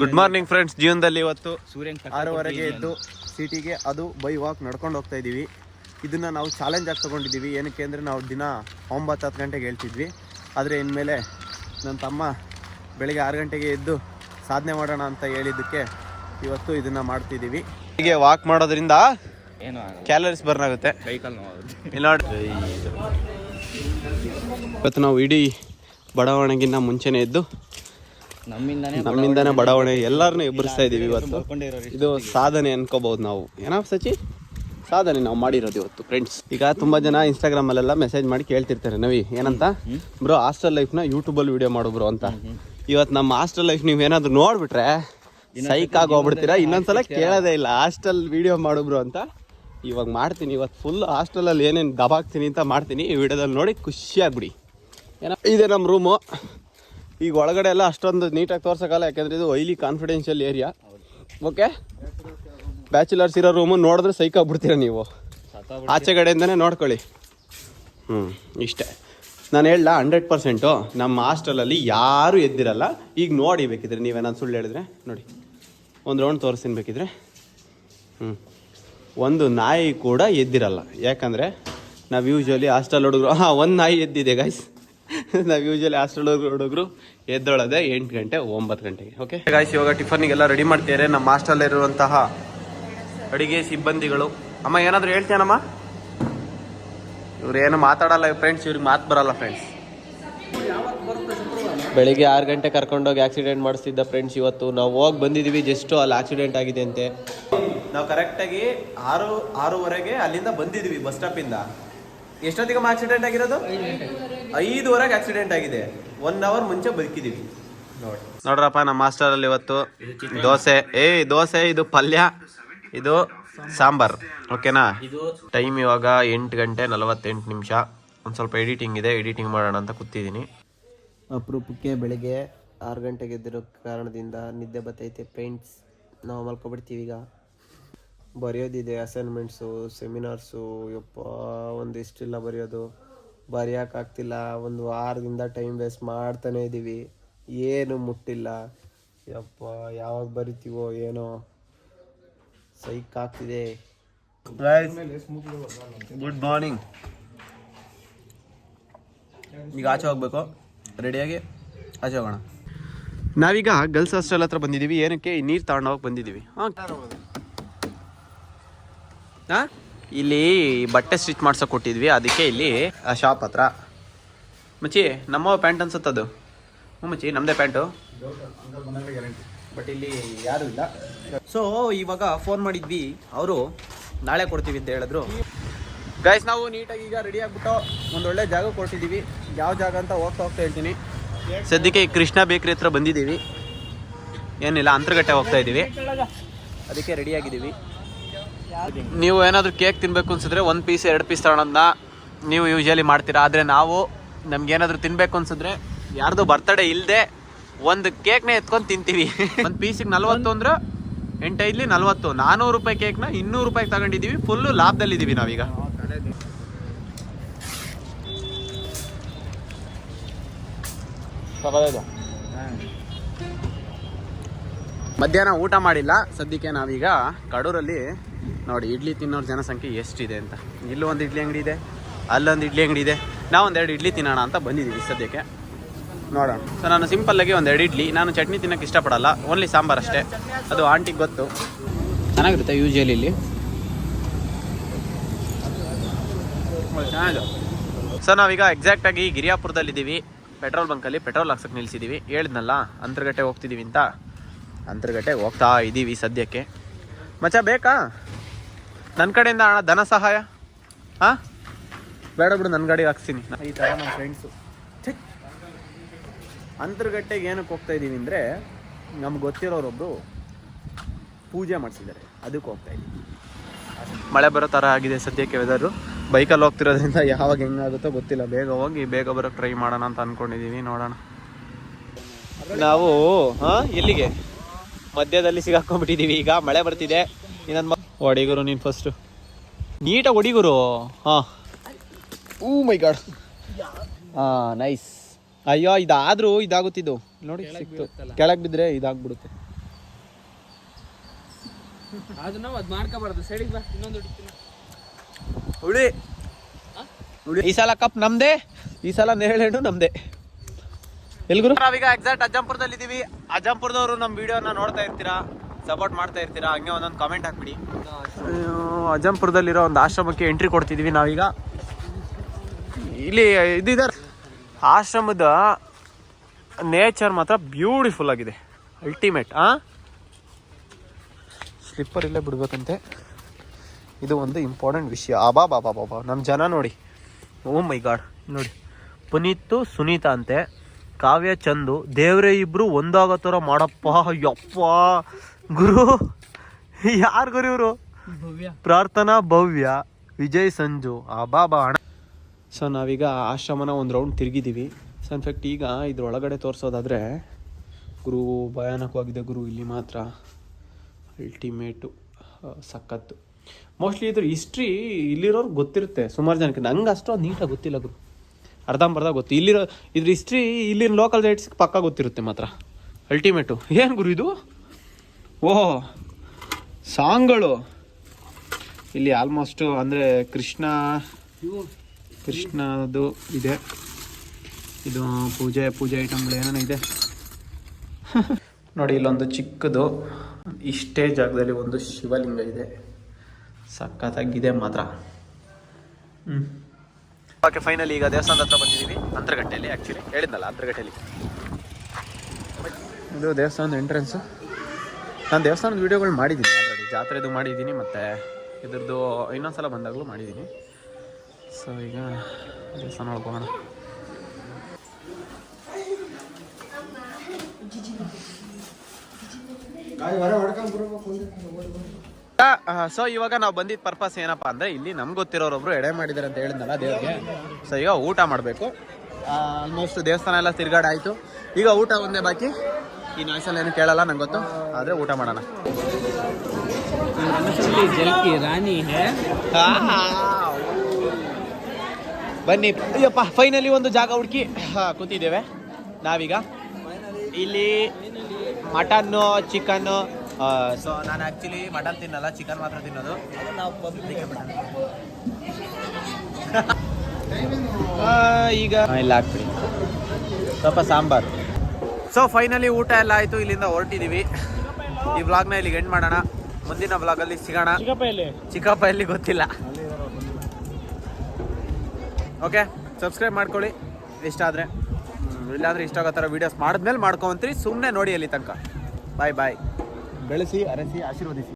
Good morning friends ಜೀವನದಲ್ಲಿ ಇವತ್ತು ಸೂರ್ಯನ್ ಆರೂವರೆಗೆ ಎದ್ದು ಸಿಟಿಗೆ ಅದು ಬೈ ವಾಕ್ ನಡ್ಕೊಂಡು ಹೋಗ್ತಾ ಇದ್ದೀವಿ. ಇದನ್ನು ನಾವು ಚಾಲೆಂಜ್ ಆಗಿ ತೊಗೊಂಡಿದ್ದೀವಿ. ಏನಕ್ಕೆ ಅಂದರೆ ನಾವು ದಿನ ಒಂಬತ್ತು ಹತ್ತು ಗಂಟೆಗೆ ಹೇಳ್ತಿದ್ವಿ. ಆದರೆ ಇನ್ಮೇಲೆ ನನ್ನ ತಮ್ಮ ಬೆಳಿಗ್ಗೆ ಆರು ಗಂಟೆಗೆ ಎದ್ದು ಸಾಧನೆ ಮಾಡೋಣ ಅಂತ ಹೇಳಿದ್ದಕ್ಕೆ ಇವತ್ತು ಇದನ್ನು ಮಾಡ್ತಿದ್ದೀವಿ. ಹೀಗೆ ವಾಕ್ ಮಾಡೋದ್ರಿಂದ ಏನು ಕ್ಯಾಲರೀಸ್ ಬರ್ನ್ ಆಗುತ್ತೆ. ನೋಡಿ. ಇವತ್ತು ನಾವು ಇಡೀ ಬಡಾವಣೆಗಿನ್ನ ಮುಂಚೆನೇ ಎದ್ದು ನಮ್ಮಿಂದಾನೇ ಬಡಾವಣೆ ಎಲ್ಲರನ್ನೂ ಎಬ್ಬರಿಸ್ತಾ ಇದೀವಿ ಇವತ್ತು. ಇದು ಸಾಧನೆ ಅನ್ಕೋಬಹುದು ನಾವು. ಏನೋ ಸಚಿ? ಸಾಧನೆ ನಾವು ಮಾಡಿರೋದು ಇವತ್ತು ಫ್ರೆಂಡ್ಸ್ ಈಗ ತುಂಬಾ ಜನ ಇನ್ಸ್ಟಾಗ್ರಾಮ್ ಅಲ್ಲೆಲ್ಲ ಮೆಸೇಜ್ ಮಾಡಿ ಕೇಳ್ತಿರ್ತಾರೆ. ನವಿ ಏನಂತ? ಬ್ರೋ ಹಾಸ್ಟೆಲ್ ಲೈಫ್ನ ಯೂಟ್ಯೂಬಲ್ಲಿ ವಿಡಿಯೋ ಮಾಡು ಬ್ರೋ ಅಂತ. ಇವತ್ತು ನಮ್ಮ ಹಾಸ್ಟೆಲ್ ಲೈಫ್ ನೀವು ಏನಾದ್ರು ನೋಡ್ಬಿಟ್ರೆ ಸೈಕ್ ಆಗಿ ಹೋಗ್ಬಿಡ್ತೀರಾ? ಇನ್ನೊಂದ್ಸಲ ಕೇಳೋದೇ ಇಲ್ಲ. ಹಾಸ್ಟೆಲ್ ವಿಡಿಯೋ ಮಾಡು ಬ್ರೋ ಅಂತ. ಇವಾಗ ಮಾಡ್ತೀನಿ. ಇವತ್ತು ಫುಲ್ ಹಾಸ್ಟೆಲಲ್ಲಿ ಏನೇನು ದಬಾಕ್ತೀನಿ ಅಂತ ಮಾಡ್ತೀನಿ. ಈ ವಿಡಿಯೋದಲ್ಲಿ ನೋಡಿ ಖುಷಿ ಆಗ್ಬಿಡಿ ಏನೋ? ಇದೆ ನಮ್ಮ ರೂಮು ಈಗ ಒಳಗಡೆ ಎಲ್ಲ ಅಷ್ಟೊಂದು ನೀಟಾಗಿ ತೋರ್ಸೋಕ್ಕಲ್ಲ ಯಾಕೆಂದ್ರೆ ಇದು highly confidential area okay bachelors ಇರೋ ರೂಮು ನೋಡಿದ್ರೆ ಸೈಕ್ ಆಗ್ಬಿಡ್ತೀರ ನೀವು. ಆಚೆ ಕಡೆಯಿಂದನೇ ನೋಡ್ಕೊಳ್ಳಿ. ಹ್ಞೂ ಇಷ್ಟೇ. ನಾನು ಹೇಳ ಹಂಡ್ರೆಡ್ ಪರ್ಸೆಂಟು ನಮ್ಮ ಹಾಸ್ಟೆಲಲ್ಲಿ ಯಾರೂ ಎದ್ದಿರಲ್ಲ. ಈಗ ನೋಡಿ ಬೇಕಿದ್ರೆ ನೀವೇನಾದ್ರು ಸುಳ್ಳು ಹೇಳಿದ್ರೆ, ನೋಡಿ. ಒಂದು ರೌಂಡ್ ತೋರಿಸ್ತೀನಿ ಬೇಕಿದ್ರೆ. ಹ್ಞೂ ಒಂದು ನಾಯಿ ಕೂಡ ಎದ್ದಿರಲ್ಲ. ಯಾಕಂದರೆ ನಾವು ಯೂಶ್ವಲಿ ಹಾಸ್ಟೆಲ್ ಹುಡುಗರು ಹಾಂ, ಒಂದು ನಾಯಿ ಎದ್ದಿದೆ ಗಾಯ್ಸ್ ನಾವು ಯೂಶಲಿ ಹಾಸ್ಟೆಲ್ ಹುಡುಗರು ಎದ್ದೊಳದೆ ಎಂಟು ಗಂಟೆ ಒಂಬತ್ತು ಗಂಟೆಗೆ ಓಕೆ ಗಾಯ್ಸ್ ಇವಾಗ ಟಿಫನ್ನಿಗೆಲ್ಲ ರೆಡಿ ಮಾಡ್ತಿದ್ದಾರೆ ನಮ್ಮ ಹಾಸ್ಟೆಲ್ಲಿರುವಂತಹ ಅಡಿಗೆ ಸಿಬ್ಬಂದಿಗಳು. ಅಮ್ಮ ಏನಾದರೂ ಹೇಳ್ತೇನಮ್ಮ ಇವ್ರು ಏನು ಮಾತಾಡಲ್ಲ ಫ್ರೆಂಡ್ಸ್ ಇವ್ರಿಗೆ ಮಾತು ಬರಲ್ಲ ಫ್ರೆಂಡ್ಸ್ ಬೆಳಿಗ್ಗೆ ಆರು ಗಂಟೆ ಕರ್ಕೊಂಡೋಗಿ ಆಕ್ಸಿಡೆಂಟ್ ಮಾಡಿಸ್ತಿದ್ದ ಫ್ರೆಂಡ್ಸ್ ಇವತ್ತು. ನಾವು ಹೋಗಿ ಬಂದಿದ್ದೀವಿ ಜಸ್ಟ್ ಅಲ್ಲಿ ಆಕ್ಸಿಡೆಂಟ್ ಆಗಿದೆ ಅಂತೆ. ನಾವು ಕರೆಕ್ಟಾಗಿ ಆರು ಆರೂವರೆಗೆ ಅಲ್ಲಿಂದ ಬಂದಿದ್ದೀವಿ ಬಸ್ ಸ್ಟಾಪಿಂದ ಎಷ್ಟೊತ್ತಿಗೆ ಆಕ್ಸಿಡೆಂಟ್ ಆಗಿರೋದು? ಐದುವರೆಗೆ ಆಕ್ಸಿಡೆಂಟ್ ಆಗಿದೆ. ಒನ್ ಅವರ್ ಮುಂಚೆ ಬದುಕಿದೀವಿ. ನೋಡಿ. ನೋಡ್ರಪ್ಪ ನಮ್ಮ ಮಾಸ್ಟರಲ್ಲಿ ಇವತ್ತು ದೋಸೆ. ಏ ದೋಸೆ ಇದು ಪಲ್ಯ ಇದು ಸಾಂಬಾರ್. ಓಕೆನಾ? ಟೈಮ್ ಇವಾಗ ಎಂಟು ಗಂಟೆ ನಲವತ್ತೆಂಟು ನಿಮಿಷ. ಒಂದು ಸ್ವಲ್ಪ ಎಡಿಟಿಂಗ್ ಇದೆ. ಎಡಿಟಿಂಗ್ ಮಾಡೋಣ ಅಂತ ಕೂತಿದ್ದೀನಿ. ಅಪರೂಪಕ್ಕೆ ಬೆಳಿಗ್ಗೆ ಆರು ಗಂಟೆಗೆ ಎದ್ದಿರೋ ಕಾರಣದಿಂದ ನಿದ್ದೆ ಬತ್ತೈತೆ ಪೇಂಟ್ಸ್ ನಾವು ಮಲ್ಕೊಬಿಡ್ತೀವಿ ಈಗ. ಬರೆಯೋದಿದೆ ಅಸೈನ್ಮೆಂಟ್ಸು ಸೆಮಿನಾರ್ಸು ಯಪ್ಪ ಒಂದಿಷ್ಟಿಲ್ಲ ಬರೆಯೋದು. ಬರೆಯೋಕ್ಕಾಗ್ತಿಲ್ಲ ಒಂದು ವಾರದಿಂದ ಟೈಮ್ ವೇಸ್ಟ್ ಮಾಡ್ತಾನೆ ಇದ್ದೀವಿ ಏನು ಮುಟ್ಟಿಲ್ಲ. ಯಪ್ಪ, ಯಾವಾಗ ಬರಿತೀವೋ ಏನೋ. ಸೈಕ್ ಆಗ್ತಿದೆ. ಗುಡ್ ಮಾರ್ನಿಂಗ್ ಈಗ ಆಚೆ ಹೋಗ್ಬೇಕು. ರೆಡಿಯಾಗಿ ಆಚೆ ಹೋಗೋಣ. ನಾವೀಗ ಗರ್ಲ್ಸ್ ಹಾಸ್ಟೆಲ್ ಹತ್ರ ಬಂದಿದ್ದೀವಿ ಏನಕ್ಕೆ? ನೀರು ತಗೊಂಡೋಗಿ ಬಂದಿದ್ದೀವಿ ಹಾಂ. ಹಾಂ? ಇಲ್ಲಿ ಬಟ್ಟೆ ಸ್ಟಿಚ್ ಮಾಡ್ಸೋಕೆ ಕೊಟ್ಟಿದ್ವಿ, ಅದಕ್ಕೆ ಇಲ್ಲಿ, ಆ ಶಾಪ್ ಹತ್ರ. ಮಚ್ಚಿ, ನಮ್ಮ ಪ್ಯಾಂಟ್ ಅನ್ಸುತ್ತದು. ಹ್ಞೂ ಮಚ್ಚಿ ನಮ್ಮದೇ ಪ್ಯಾಂಟು. ಬಟ್ ಇಲ್ಲಿ ಯಾರು ಇಲ್ಲ. ಸೊ ಇವಾಗ ಫೋನ್ ಮಾಡಿದ್ವಿ, ಅವರು ನಾಳೆ ಕೊಡ್ತೀವಿ ಅಂತ ಹೇಳಿದ್ರು. ಗೈಸ್ ನಾವು ನೀಟಾಗಿ ಈಗ ರೆಡಿ ಆಗ್ಬಿಟ್ಟು ಒಂದೊಳ್ಳೆ ಜಾಗ ಕೊಡ್ತಿದ್ದೀವಿ. ಯಾವ ಜಾಗ ಅಂತ ಹೋಗ್ತಾ ಹೋಗ್ತಾ ಹೇಳ್ತೀನಿ. ಸದ್ಯಕ್ಕೆ ಕೃಷ್ಣ ಬೇಕ್ರಿ ಹತ್ರ ಬಂದಿದ್ದೀವಿ. ಏನಿಲ್ಲ, ಅಂತರ್ಗಟ್ಟೆ ಹೋಗ್ತಾ ಇದ್ದೀವಿ. ಅದಕ್ಕೆ ರೆಡಿ ಆಗಿದ್ದೀವಿ. ನೀವು ಏನಾದರೂ ಕೇಕ್ ತಿನ್ನಬೇಕು ಅನ್ಸಿದ್ರೆ ಒಂದು ಪೀಸ್ ಎರಡು ಪೀಸ್ ತಗೊಳೋದನ್ನ ನೀವು ಯೂಶಲಿ ಮಾಡ್ತೀರಾ. ಆದರೆ ನಾವು ನಮ್ಗೇನಾದರೂ ತಿನ್ನಬೇಕು ಅನ್ಸಿದ್ರೆ ಯಾರ್ದು ಬರ್ತಡೇ ಇಲ್ಲದೆ ಒಂದು ಕೇಕ್ನ ಎತ್ಕೊಂಡು ತಿಂತೀವಿ. ಒಂದು ಪೀಸಿಗೆ ನಲ್ವತ್ತು ಅಂದ್ರೆ ಎಂಟೈದ್ಲಿ ನಲ್ವತ್ತು. ನಾನ್ನೂರು ರೂಪಾಯಿ ಕೇಕ್ನ ಇನ್ನೂರು ರೂಪಾಯಿಗೆ ತಗೊಂಡಿದ್ದೀವಿ. ಫುಲ್ಲು ಲಾಭದಲ್ಲಿದ್ದೀವಿ ನಾವೀಗ. ಮಧ್ಯಾಹ್ನ ಊಟ ಮಾಡಿಲ್ಲ. ಸದ್ಯಕ್ಕೆ ನಾವೀಗ ಕಡೂರಲ್ಲಿ ನೋಡಿ, ಇಡ್ಲಿ ತಿನ್ನೋರ ಜನಸಂಖ್ಯೆ ಎಷ್ಟಿದೆ ಅಂತ. ಇಲ್ಲೂ ಒಂದು ಇಡ್ಲಿ ಅಂಗಡಿ ಇದೆ, ಅಲ್ಲೊಂದು ಇಡ್ಲಿ ಅಂಗಡಿ ಇದೆ. ನಾವು ಒಂದೆರಡು ಇಡ್ಲಿ ತಿನ್ನೋಣ ಅಂತ ಬಂದಿದ್ದೀವಿ ಸದ್ಯಕ್ಕೆ. ನೋಡೋಣ. ಸೊ ನಾನು ಸಿಂಪಲ್ಲಾಗಿ ಒಂದೆರಡು ಇಡ್ಲಿ, ನಾನು ಚಟ್ನಿ ತಿನ್ನೋಕೆ ಇಷ್ಟಪಡಲ್ಲ ಓನ್ಲಿ ಸಾಂಬಾರು ಅಷ್ಟೇ. ಅದು ಆಂಟಿಗೆ ಗೊತ್ತು. ಚೆನ್ನಾಗಿರುತ್ತೆ ಯೂಶಲಿ ಇಲ್ಲಿ. ಚೆನ್ನಾಗಿದೆ. ಸರ್ ನಾವೀಗ ಎಕ್ಸಾಕ್ಟಾಗಿ ಗಿರಿಯಾಪುರದಲ್ಲಿದ್ದೀವಿ ಪೆಟ್ರೋಲ್ ಬಂಕಲ್ಲಿ ಪೆಟ್ರೋಲ್ ಹಾಕ್ಸಕ್ಕೆ ನಿಲ್ಲಿಸಿದ್ದೀವಿ ಹೇಳಿದ್ನಲ್ಲ ಅಂತರ್ಗಟ್ಟೆ ಹೋಗ್ತಿದ್ದೀವಿ ಅಂತ. ಅಂತರ್ಗಟ್ಟೆ ಹೋಗ್ತಾ ಇದ್ದೀವಿ ಸದ್ಯಕ್ಕೆ. ಮಚ್ಚ, ಬೇಕಾ? ನನ್ನ ಕಡೆಯಿಂದ ಹಣ ಧನ ಸಹಾಯ? ಹಾಂ? ಬೇಡ ಬಿಡು ನನ್ನ ಗಾಡಿಗೆ ಹಾಕ್ಸ್ತೀನಿ. ಈ ಥರ ನಮ್ಮ ಫ್ರೆಂಡ್ಸು ಅಂತರ್ಗಟ್ಟೆಗೆ ಏನಕ್ಕೆ ಹೋಗ್ತಾ ಇದ್ದೀನಿ ಅಂದರೆ ನಮ್ಗೆ ಗೊತ್ತಿರೋರೊಬ್ಬರು ಪೂಜೆ ಮಾಡಿಸಿದ್ದಾರೆ. ಅದಕ್ಕೆ ಹೋಗ್ತಾ ಇದ್ದೀನಿ. ಮಳೆ ಬರೋ ಥರ ಆಗಿದೆ ಸದ್ಯಕ್ಕೆ ವೆದರು ಬೈಕಲ್ಲಿ ಹೋಗ್ತಿರೋದ್ರಿಂದ ಯಾವಾಗ ಹೆಂಗಾಗುತ್ತೋ ಗೊತ್ತಿಲ್ಲ. ಬೇಗ ಹೋಗಿ ಬೇಗ ಬರೋಕ್ಕೆ ಟ್ರೈ ಮಾಡೋಣ ಅಂತ ಅಂದ್ಕೊಂಡಿದ್ದೀವಿ ನೋಡೋಣ. ನಾವು ಹಾಂ ಎಲ್ಲಿಗೆ? ಮಧ್ಯದಲ್ಲಿ ಸಿಗಾಕೊಂಡ್ಬಿಟ್ಟಿದ್ದೀವಿ ಈಗ ಮಳೆ ಬರ್ತಿದೆ. ಇನ್ನೊಂದು ಹೊಡಿಗುರು ನೀನು ಫಸ್ಟು ನೀಟಾಗಿ ಹೊಡಿಗುರು ಹಾಂ. ಊ ಮೈ ಗಾಡ್. ಹಾಂ ನೈಸ್ ಅಯ್ಯೋ ಇದಾದ್ರೂ ಇದಾಗುತ್ತಿದ್ದು. ನೋಡಿ ಸಿಕ್ತು. ಕೆಳಗೆ ಬಿದ್ದರೆ ಇದಾಗ್ಬಿಡುತ್ತೆ. ಅದು ನಾವು ಅದು ಮಾಡ್ಕೋಬಾರ್ದು. ಸೈಡಿಗೆ ಬಾ ಇನ್ನೊಂದು ಹೊಡಿತೀನಿ ಹುಳಿ ಹುಳಿ ಈ ಸಲ ಕಪ್ ನಮ್ದೇ. ಈ ಸಲ ನೇರಳೆಣ್ಣು ನಮ್ದೇ. ಎಲ್ಗುರು ನಾವೀಗ ಎಕ್ಸಾಕ್ಟ್ ಅಜ್ಜಂಪುರದಲ್ಲಿ ಇದೀವಿ ಅಜ್ಜಂಪುರದವರು ನಮ್ಮ ವಿಡಿಯೋನ ನೋಡ್ತಾ ಇರ್ತೀರಾ? ಸಪೋರ್ಟ್ ಮಾಡ್ತಾ ಇರ್ತೀರಾ? ಹಂಗೆ ಒಂದೊಂದು ಕಾಮೆಂಟ್ ಹಾಕ್ಬಿಡಿ. ಅಜಂಪುರದಲ್ಲಿರೋ ಒಂದು ಆಶ್ರಮಕ್ಕೆ ಎಂಟ್ರಿ ಕೊಡ್ತಿದೀವಿ ನಾವೀಗ. ಇಲ್ಲಿ ಇದಿದೆ ಆಶ್ರಮದ ನೇಚರ್ ಮಾತ್ರ ಬ್ಯೂಟಿಫುಲ್ ಆಗಿದೆ. ಅಲ್ಟಿಮೇಟ್ ಆ? ಸ್ಲಿಪ್ಪರ್ ಇಲ್ಲೇ ಬಿಡ್ಬೇಕಂತೆ. ಇದು ಒಂದು ಇಂಪಾರ್ಟೆಂಟ್ ವಿಷಯ. ಅಬಾ ಬಾಬಾ ಬಾಬಾ ನಮ್ಮ ಜನ ನೋಡಿ. ಓ ಮೈ ಗಾಡ್ ನೋಡಿ. ಪುನೀತು, ಸುನೀತಾ ಅಂತೆ. ಕಾವ್ಯ ಚಂದು ದೇವ್ರೆ ಇಬ್ರು ಒಂದಾಗೋ ಥರ ಮಾಡಪ್ಪ ಯಪ್ಪ ಗುರು ಯಾರು ಗುರು ಇವರು? ಭವ್ಯ. ಪ್ರಾರ್ಥನಾ ಭವ್ಯ ವಿಜಯ್ ಸಂಜು ಆ ಬಾ ಅಣ್ಣ. ಸೊ ನಾವೀಗ ಆಶ್ರಮನ ಒಂದು ರೌಂಡ್ ತಿರುಗಿದ್ದೀವಿ ಸೊ ಇನ್ಫ್ಯಾಕ್ಟ್ ಈಗ ಇದ್ರೊಳಗಡೆ ತೋರಿಸೋದಾದರೆ ಗುರು ಭಯಾನಕವಾಗಿದೆ ಗುರು ಇಲ್ಲಿ ಮಾತ್ರ. ಅಲ್ಟಿಮೇಟು ಸಖತ್ತು. ಮೋಸ್ಟ್ಲಿ ಇದ್ರ ಹಿಸ್ಟ್ರಿ ಇಲ್ಲಿರೋರು ಗೊತ್ತಿರುತ್ತೆ. ಸುಮಾರು ಜನಕ್ಕೆ. ನಂಗೆ ಅಷ್ಟೊಂದು ನೀಟಾಗಿ ಗೊತ್ತಿಲ್ಲ ಗುರು. ಅರ್ಧಂಬರ್ಧ ಗೊತ್ತು. ಇಲ್ಲಿರೋ ಇದ್ರ ಹಿಸ್ಟ್ರಿ ಇಲ್ಲಿನ ಲೋಕಲ್ ರೈಟ್ಸ್ಗೆ ಪಕ್ಕ ಗೊತ್ತಿರುತ್ತೆ ಮಾತ್ರ. ಅಲ್ಟಿಮೇಟು ಏನು ಗುರು ಇದು? ಓ ಸಾಂಗ್ಗಳು ಇಲ್ಲಿ ಆಲ್ಮೋಸ್ಟು ಅಂದರೆ ಕೃಷ್ಣ, ಕೃಷ್ಣದು ಇದೆ. ಇದು ಪೂಜೆ ಪೂಜೆ ಐಟಮ್ಗಳು ಏನೇನೋ ಇದೆ. ನೋಡಿ, ಇಲ್ಲೊಂದು ಚಿಕ್ಕದು. ಇಷ್ಟೇ ಜಾಗದಲ್ಲಿ ಒಂದು ಶಿವಲಿಂಗ ಇದೆ. ಸಖತ್ತಾಗಿದೆ ಮಾತ್ರ. ಹ್ಞೂ ಓಕೆ ಫೈನಲಿ ಈಗ ದೇವಸ್ಥಾನದ ಹತ್ರ ಬಂದಿದ್ದೀವಿ ಅಂತರಗಟ್ಟೆಯಲ್ಲಿ ಆ್ಯಕ್ಚುಲಿ ಹೇಳಿದ್ನಲ್ಲ ಅಂತರಗಟ್ಟೆಯಲ್ಲಿ. ಇದು ದೇವಸ್ಥಾನದ ಎಂಟ್ರೆನ್ಸು ನಾನು ದೇವಸ್ಥಾನದ ವೀಡಿಯೋಗಳು ಮಾಡಿದ್ದೀನಿ ಆಲ್ರೆಡಿ ಜಾತ್ರೆದು ಮಾಡಿದ್ದೀನಿ ಮತ್ತು ಇದ್ರದ್ದು ಇನ್ನೊಂದ್ಸಲ ಬಂದಾಗಲೂ ಮಾಡಿದ್ದೀನಿ ಸೊ ಈಗ ದೇವಸ್ಥಾನ ಹೋಗೋಣ ಸೊ ಇವಾಗ ನಾವು ಬಂದಿದ್ದ ಪರ್ಪಸ್ ಏನಪ್ಪ ಅಂದ್ರೆ ಇಲ್ಲಿ ನಮ್ಗೆ ಗೊತ್ತಿರೋರೊಬ್ರು ಎಡೆ ಮಾಡಿದ್ದಾರೆ ಅಂತ ಹೇಳಿದ್ನಲ್ಲ ದೇವ್ರಿಗೆ. ಸೊ ಈಗ ಊಟ ಮಾಡಬೇಕು. ಆಲ್ಮೋಸ್ಟ್ ದೇವಸ್ಥಾನ ಎಲ್ಲ ತಿರ್ಗಾಡಾಯಿತು. ಈಗ ಊಟ ಒಂದೇ ಬಾಕಿ. ಈ ನಾಯ್ಸಲ್ಲಿ ಏನು ಕೇಳಲ್ಲ ನಂಗೆ ಗೊತ್ತು. ಆದರೆ ಊಟ ಮಾಡೋಣ. ರಾಣಿ ಬನ್ನಿ. ಅಯ್ಯಪ್ಪ ಫೈನಲಿ ಒಂದು ಜಾಗ ಹುಡುಕಿ. ಕೂತಿದ್ದೇವೆ. ನಾವೀಗ. ಇಲ್ಲಿ ಮಟನ್ನು ಚಿಕನ್ನು ಸೊ ನಾನು ಆ್ಯಕ್ಚುಲಿ ಮಟನ್ ತಿನ್ನಲ್ಲ ಚಿಕನ್ ಮಾತ್ರ ತಿನ್ನೋದು. ಈಗ ಇಲ್ಲ ಹಾಕ್ಬಿಡಿ ಸ್ವಲ್ಪ ಸಾಂಬಾರು. ಸೊ ಫೈನಲಿ ಊಟ ಎಲ್ಲ ಆಯಿತು, ಇಲ್ಲಿಂದ ಹೊರಟಿದ್ದೀವಿ ಈ ವ್ಲಾಗ್ನ ಇಲ್ಲಿಗೆ ಎಂಡ್ ಮಾಡೋಣ. ಮುಂದಿನ ವ್ಲಾಗಲ್ಲಿ ಸಿಗೋಣ. ಚಿಕ್ಕಪ್ಪ ಎಲ್ಲಿ? ಗೊತ್ತಿಲ್ಲ. ಓಕೆ ಸಬ್ಸ್ಕ್ರೈಬ್ ಮಾಡ್ಕೊಳ್ಳಿ. ಇಷ್ಟ ಆದರೆ. ಇಲ್ಲಾಂದರೆ ಇಷ್ಟ ಆಗೋ ಥರ ವೀಡಿಯೋಸ್ ಮಾಡಿದ್ಮೇಲೆ ಮಾಡ್ಕೊಂತೀರಿ. ಸುಮ್ಮನೆ ನೋಡಿ ಅಲ್ಲಿ ತನಕ. ಬಾಯ್ ಬಾಯ್ ಬೆಳೆಸಿ ಅರಸಿ ಆಶೀರ್ವದಿಸಿ.